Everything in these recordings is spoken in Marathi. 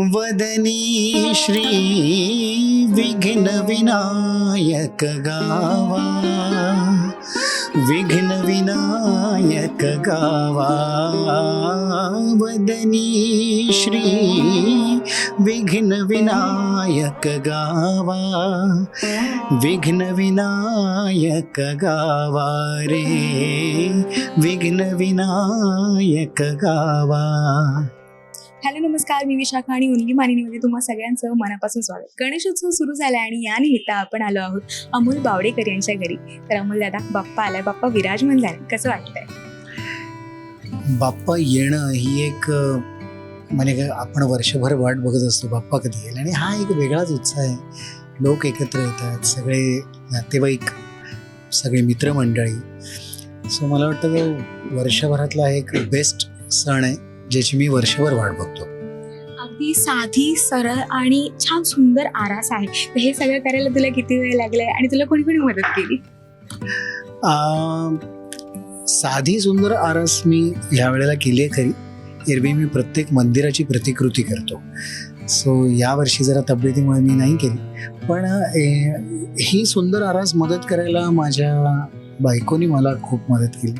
वदनी श्री विघ्न विनायक गावा विघ्न विनायक गावा वदनी श्री विघ्न विनायक गावा विघ्न विनायक गावा रे विघ्न विनायक गावा हॅलो नमस्कार. मी विशाखा आणि उनली मानिनीमध्ये तुम्हा सगळ्यांचं मनापासून स्वागत. गणेशोत्सव सुरू झाला आणि या निमित्त आपण आलो आहोत अमोल बावडेकर यांच्या घरी. तर अमोल दादा बाप्पा आलाय. बाप्पा विराजमान झाले. कसं वाटतंय? बाप्पा येणं ही एक म्हणजे आपण वर्षभर वाट बघत असतो बाप्पा कधी येईल. आणि हा एक वेगळाच उत्साह आहे. लोक एकत्र येतात सगळे नातेवाईक सगळे मित्रमंडळी. सो मला वाटतं वर्षभरातला एक बेस्ट सण आहे. ज्याची मी वर्षभर वाट बघतो. अगदी साधी सरळ आणि छान सुंदर आरास आहे. तर हे सगळं करायला तुला किती वेळ लागलाय आणि तुला कोणी कोणी मदत केली? साधी सुंदर आरस मी ह्या वेळेला केली आहे खरी. एरवी मी प्रत्येक मंदिराची प्रतिकृती करतो. सो यावर्षी जरा तब्येतीमुळे मी नाही केली. पण ही सुंदर आरास मदत करायला माझ्या बायकोनी मला खूप मदत केली.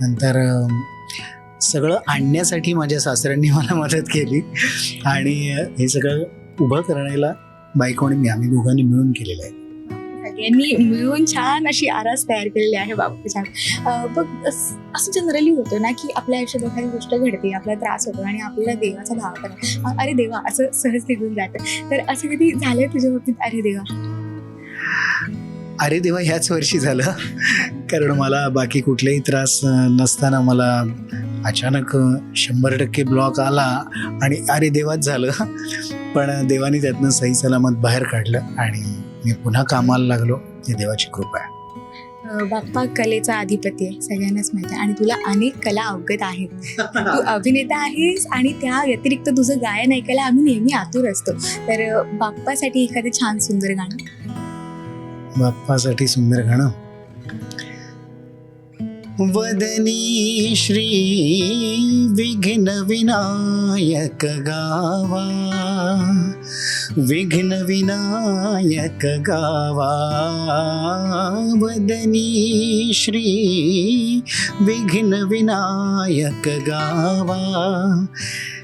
नंतर सगळं आणण्यासाठी माझ्या सासऱ्यांनी मला मदत केली. आणि हे सगळं उभं करण्याला बायको आणि मी आम्ही दोघांनी मिळून केलेलं आहे. सगळ्यांनी मिळून छान अशी आरास तयार केलेली आहे बाप्पाच्या छान बघ असं जनरली होतं ना की आपल्या आयुष्यात एखादी गोष्ट घडते आपला त्रास होतो आणि आपल्याला देवाचा भाव करा अरे देवा असं सहज निघून जातं. तर असं कधी झालंय तुझ्या बाबतीत? अरे देवा. अरे देवा ह्याच वर्षी झालं. कारण मला बाकी कुठलेही त्रास नसताना मला अचानक शंभर टक्के ब्लॉक आला आणि अरे देवाच झालं. पण देवाने त्यातनं सही सलामत बाहेर काढलं आणि मी पुन्हा कामाला लागलो. ही देवाची कृपा आहे. बाप्पा कलेचा अधिपती आहे सगळ्यांनाच माहिती आहे. आणि तुला अनेक कला अवगत आहेत. तू अभिनेता आहेस आणि त्या व्यतिरिक्त तुझं गायन ऐकायला आम्ही नेहमी आतुर असतो. तर बाप्पासाठी एखादं छान सुंदर गाणं. बाप्पासाठी सुंदर गाणं वदनी श्री विघ्न विनायक गावा विघ्न विनायक गावा वदनी श्री विघ्न विनायक गावा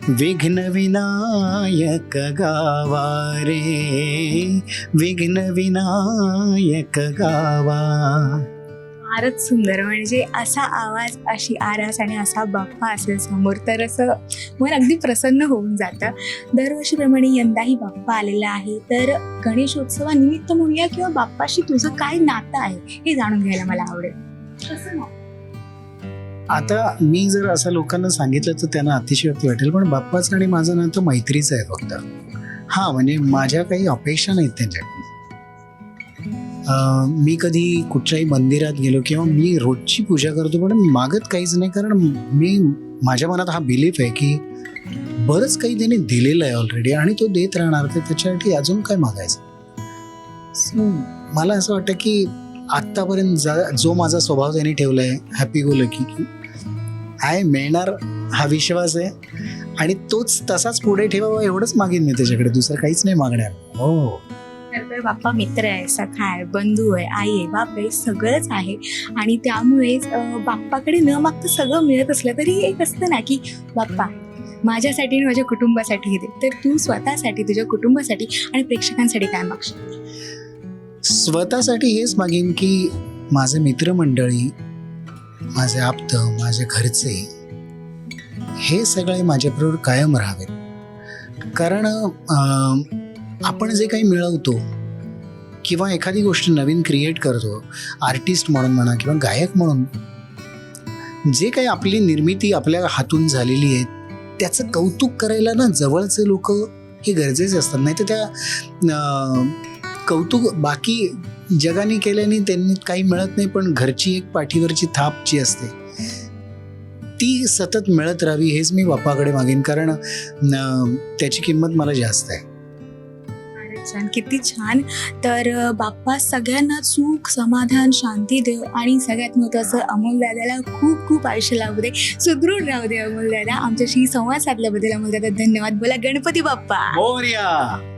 विघ्नविनायक गावा रे विघ्न विनायक गावा. फारच सुंदर म्हणजे असा आवाज अशी आरास आणि असा बाप्पा असेल समोर तर असं मन अगदी प्रसन्न होऊन जातं. दरवर्षीप्रमाणे यंदाही बाप्पा आलेला आहे. तर गणेशोत्सवानिमित्त म्हणूया किंवा बाप्पाशी तुझं काय नातं आहे हे जाणून घ्यायला मला आवडेल. कसं आता मी जर असं लोकांना सांगितलं तर त्यांना अतिशयोक्ती वाटेल पण बाप्पाचं आणि माझं नातं मैत्रीचं आहे फक्त. हा म्हणजे माझ्या काही अपेक्षा नाहीत त्यांच्याकडून अं, मी कधी कुठच्याही मंदिरात गेलो किंवा मी रोजची पूजा करतो पण मागत काहीच नाही कारण मी माझ्या मनात हा बिलीफ आहे की बरंच काही त्याने दिलेलं आहे ऑलरेडी आणि तो देत राहणार तर त्याच्यासाठी अजून काय मागायचं? मला असं वाटतं की आत्तापर्यंत जा- जो माझा स्वभाव त्यांनी ठेवला आहे हॅपी गो लकी की आय मिळणार हा विश्वास आहे. आणि तोच तसाच पुढे ठेवावा एवढंच मागेन मी त्याच्याकडे. दुसरं काहीच नाही मागणार. हो. बाप्पा मित्र आहे सखा आहे बंधू आहे आई आहे बाप आहे सगळंच आहे. आणि त्यामुळेच बाप्पाकडे न मागता सगळं मिळत असलं तरी एक असतं ना की बाप्पा माझ्यासाठी आणि माझ्या कुटुंबासाठी दे तर तू स्वतःसाठी तुझ्या कुटुंबासाठी आणि प्रेक्षकांसाठी काय मागशील? स्वतःसाठी हेच मागेन की माझे मित्रमंडळी माझे आप्त माझे घरचे हे सगळे माझ्याबरोबर कायम राहावेत. कारण आपण जे काही मिळवतो किंवा एखादी गोष्ट नवीन क्रिएट करतो आर्टिस्ट म्हणून म्हणा किंवा गायक म्हणून जे काही आपली निर्मिती आपल्या हातून झालेली आहे त्याचं कौतुक करायला ना जवळचे लोक हे गरजेचे असतात. नाही तर त्या कौतुक बाकी जगाने केल्याने त्यांनी काही मिळत नाही पण घरची एक पाठीवरची थाप जी असते ती सतत मिळत राहावी हेच मी बापाकडे मागेन कारण त्याची किंमत मला जास्त आहे. छान किती छान. तर बाप्पा सगळ्यांना सुख समाधान शांती देव आणि सगळ्यात महत्वाचं अमोल दादाला खूप खूप आयुष्य लावू दे सुदृढ राहू दे अमोल दादा. आमच्याशी संवाद साधल्याबद्दल अमोल दादा धन्यवाद. बोला गणपती बाप्पा. मोरया